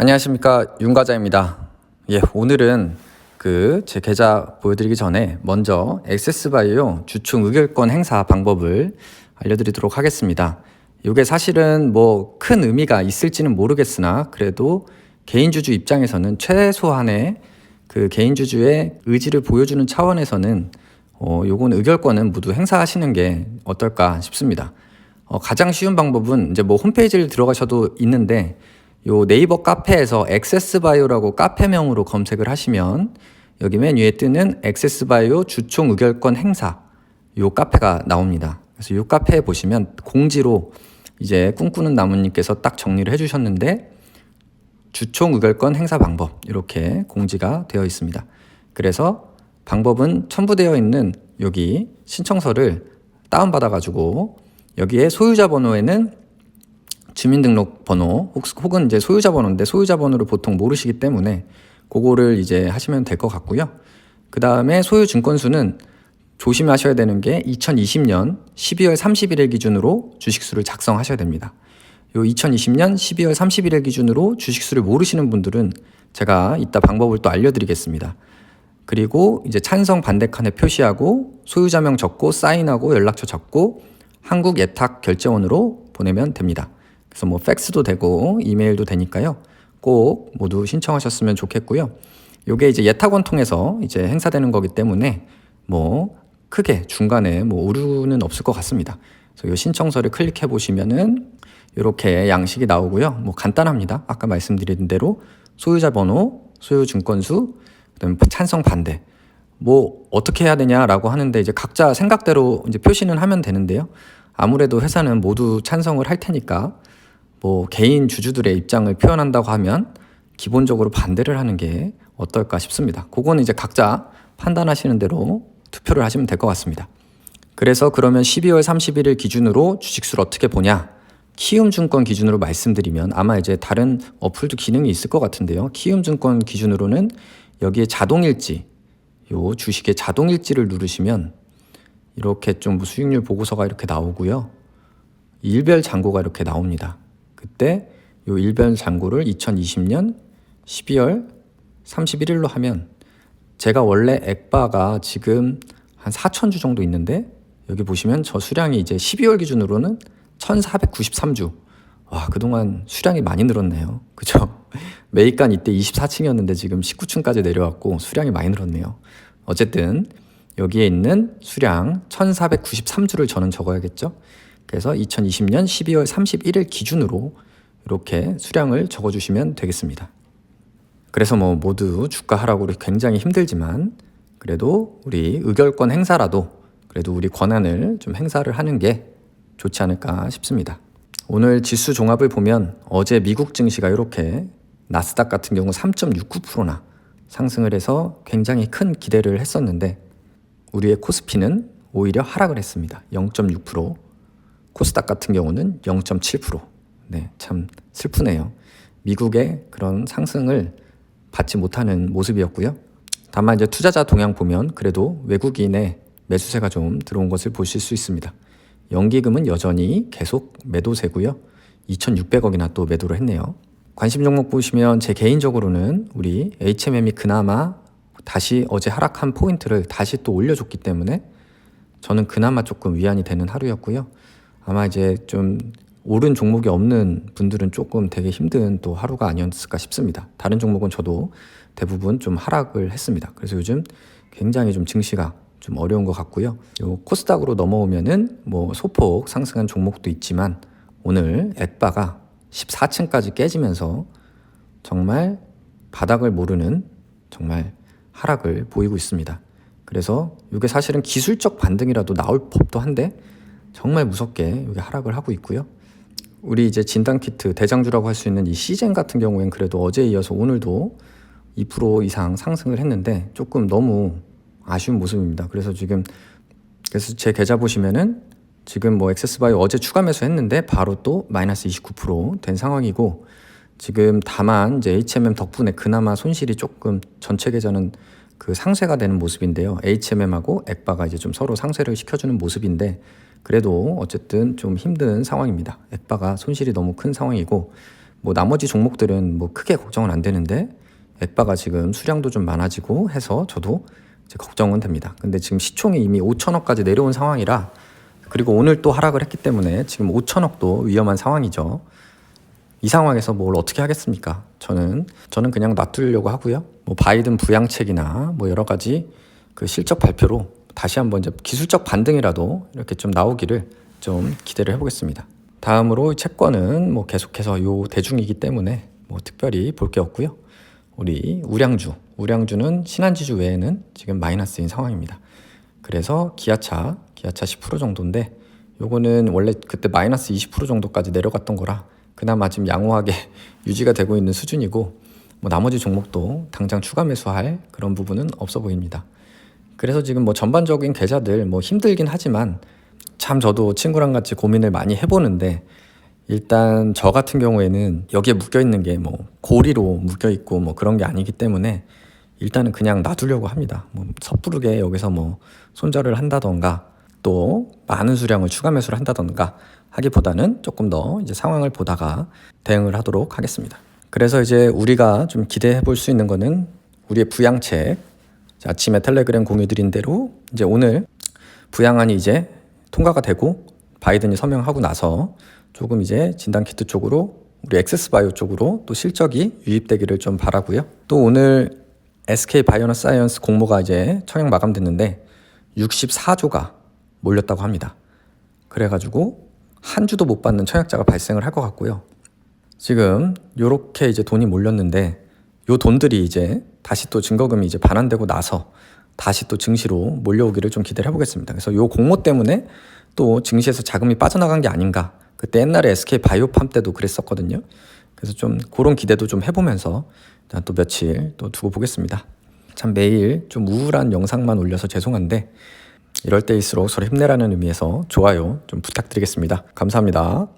안녕하십니까 윤과자입니다. 예, 오늘은 그 제 계좌 보여드리기 전에 먼저 액세스바이오 주총 의결권 행사 방법을 알려드리도록 하겠습니다. 이게 사실은 뭐 큰 의미가 있을지는 모르겠으나 그래도 개인 주주 입장에서는 최소한의 그 개인 주주의 의지를 보여주는 차원에서는 어, 요건 의결권은 모두 행사하시는 게 어떨까 싶습니다. 어, 가장 쉬운 방법은 이제 뭐 홈페이지를 들어가셔도 있는데 요 네이버 카페에서 액세스바이오라고 카페명으로 검색을 하시면 여기 맨 위에 뜨는 액세스바이오 주총 의결권 행사 요 카페가 나옵니다. 그래서 요 카페에 보시면 공지로 이제 꿈꾸는 나무님께서 딱 정리를 해주셨는데 주총 의결권 행사 방법 이렇게 공지가 되어 있습니다. 그래서 방법은 첨부되어 있는 여기 신청서를 다운받아 가지고 여기에 소유자 번호에는 주민등록 번호 혹- 혹은 이제 소유자 번호인데 소유자 번호를 보통 모르시기 때문에 그거를 이제 하시면 될 것 같고요. 그 다음에 소유 증권수는 조심하셔야 되는 게 2020년 12월 31일 기준으로 주식수를 작성하셔야 됩니다. 요 2020년 12월 31일 기준으로 주식수를 모르시는 분들은 제가 이따 방법을 또 알려드리겠습니다. 그리고 이제 찬성 반대 칸에 표시하고 소유자명 적고 사인하고 연락처 적고 한국 예탁 결제원으로 보내면 됩니다. 그래서 뭐 팩스도 되고 이메일도 되니까요. 꼭 모두 신청하셨으면 좋겠고요. 요게 이제 예탁원 통해서 이제 행사되는 거기 때문에 뭐 크게 중간에 뭐 오류는 없을 것 같습니다. 그래서 요 신청서를 클릭해 보시면은 이렇게 양식이 나오고요. 뭐 간단합니다. 아까 말씀드린 대로 소유자 번호, 소유 증권수, 그다음에 찬성 반대. 뭐 어떻게 해야 되냐라고 하는데 이제 각자 생각대로 이제 표시는 하면 되는데요. 아무래도 회사는 모두 찬성을 할 테니까 뭐 개인 주주들의 입장을 표현한다고 하면 기본적으로 반대를 하는 게 어떨까 싶습니다. 그거는 이제 각자 판단하시는 대로 투표를 하시면 될 것 같습니다. 그래서 그러면 12월 31일 기준으로 주식수를 어떻게 보냐? 키움증권 기준으로 말씀드리면 아마 이제 다른 어플도 기능이 있을 것 같은데요. 키움증권 기준으로는 여기에 자동일지, 요 주식의 자동일지를 누르시면 이렇게 좀 수익률 보고서가 이렇게 나오고요. 일별 잔고가 이렇게 나옵니다. 그때 요 일별 잔고를 2020년 12월 31일로 하면 제가 원래 액바가 지금 한 4,000주 정도 있는데 여기 보시면 저 수량이 이제 12월 기준으로는 1,493주. 와, 그동안 수량이 많이 늘었네요. 그죠? 매입간 이때 24층이었는데 지금 19층까지 내려왔고 수량이 많이 늘었네요. 어쨌든 여기에 있는 수량 1,493주를 저는 적어야겠죠? 그래서 2020년 12월 31일 기준으로 이렇게 수량을 적어주시면 되겠습니다. 그래서 뭐 모두 주가 하락으로 굉장히 힘들지만 그래도 우리 의결권 행사라도 그래도 우리 권한을 좀 행사를 하는 게 좋지 않을까 싶습니다. 오늘 지수 종합을 보면 어제 미국 증시가 이렇게 나스닥 같은 경우 3.69%나 상승을 해서 굉장히 큰 기대를 했었는데 우리의 코스피는 오히려 하락을 했습니다. 0.6%. 코스닥 같은 경우는 0.7%. 네, 참 슬프네요. 미국의 그런 상승을 받지 못하는 모습이었고요. 다만 이제 투자자 동향 보면 그래도 외국인의 매수세가 좀 들어온 것을 보실 수 있습니다. 연기금은 여전히 계속 매도세고요. 2,600억이나 또 매도를 했네요. 관심 종목 보시면 제 개인적으로는 우리 HMM이 그나마 다시 어제 하락한 포인트를 다시 또 올려줬기 때문에 저는 그나마 조금 위안이 되는 하루였고요. 아마 이제 좀 오른 종목이 없는 분들은 조금 되게 힘든 또 하루가 아니었을까 싶습니다. 다른 종목은 저도 대부분 좀 하락을 했습니다. 그래서 요즘 굉장히 좀 증시가 좀 어려운 것 같고요. 요 코스닥으로 넘어오면은 뭐 소폭 상승한 종목도 있지만 오늘 액바가 14층까지 깨지면서 정말 바닥을 모르는 정말 하락을 보이고 있습니다. 그래서 이게 사실은 기술적 반등이라도 나올 법도 한데 정말 무섭게 이게 하락을 하고 있고요. 우리 이제 진단 키트 대장주라고 할 수 있는 이 시젠 같은 경우엔 그래도 어제에 이어서 오늘도 2% 이상 상승을 했는데 조금 너무 아쉬운 모습입니다. 그래서 지금 그래서 제 계좌 보시면은 지금 뭐 액세스바이오 어제 추가 매수했는데 바로 또 마이너스 29%된 상황이고 지금 다만 이제 HMM 덕분에 그나마 손실이 조금 전체 계좌는 그 상쇄가 되는 모습인데요. HMM하고 액바가 이제 좀 서로 상쇄를 시켜주는 모습인데 그래도 어쨌든 좀 힘든 상황입니다. 액바가 손실이 너무 큰 상황이고 뭐 나머지 종목들은 뭐 크게 걱정은 안 되는데 액바가 지금 수량도 좀 많아지고 해서 저도 걱정은 됩니다. 근데 지금 시총이 이미 5천억까지 내려온 상황이라 그리고 오늘 또 하락을 했기 때문에 지금 5천억도 위험한 상황이죠. 이 상황에서 뭘 어떻게 하겠습니까? 저는 저는 그냥 놔두려고 하고요. 뭐 바이든 부양책이나 뭐 여러 가지 그 실적 발표로 다시 한번 이제 기술적 반등이라도 이렇게 좀 나오기를 좀 기대를 해보겠습니다. 다음으로 채권은 뭐 계속해서 요 대중이기 때문에 뭐 특별히 볼 게 없고요. 우리 우량주, 우량주는 신한지주 외에는 지금 마이너스인 상황입니다. 그래서 기아차, 기아차 10% 정도인데 요거는 원래 그때 마이너스 20% 정도까지 내려갔던 거라 그나마 지금 양호하게 유지가 되고 있는 수준이고 뭐 나머지 종목도 당장 추가 매수할 그런 부분은 없어 보입니다. 그래서 지금 뭐 전반적인 계좌들 뭐 힘들긴 하지만 참 저도 친구랑 같이 고민을 많이 해보는데 일단 저 같은 경우에는 여기에 묶여 있는 게 뭐 고리로 묶여 있고 뭐 그런 게 아니기 때문에 일단은 그냥 놔두려고 합니다. 뭐 섣부르게 여기서 뭐 손절을 한다던가 또 많은 수량을 추가 매수를 한다던가 하기보다는 조금 더 이제 상황을 보다가 대응을 하도록 하겠습니다. 그래서 이제 우리가 좀 기대해 볼 수 있는 거는 우리의 부양책 자, 아침에 텔레그램 공유드린 대로 이제 오늘 부양안이 이제 통과가 되고 바이든이 서명하고 나서 조금 이제 진단 키트 쪽으로 우리 엑세스바이오 쪽으로 또 실적이 유입되기를 좀 바라고요. 또 오늘 SK 바이오나 사이언스 공모가 이제 청약 마감됐는데 64조가 몰렸다고 합니다. 그래가지고 한 주도 못 받는 청약자가 발생을 할 것 같고요. 지금 요렇게 이제 돈이 몰렸는데 요 돈들이 이제 다시 또 증거금이 이제 반환되고 나서 다시 또 증시로 몰려오기를 좀 기대를 해보겠습니다. 그래서 요 공모 때문에 또 증시에서 자금이 빠져나간 게 아닌가. 그때 옛날에 SK 바이오팜 때도 그랬었거든요. 그래서 좀 그런 기대도 좀 해보면서 또 며칠 또 두고 보겠습니다. 참 매일 좀 우울한 영상만 올려서 죄송한데 이럴 때일수록 서로 힘내라는 의미에서 좋아요 좀 부탁드리겠습니다. 감사합니다.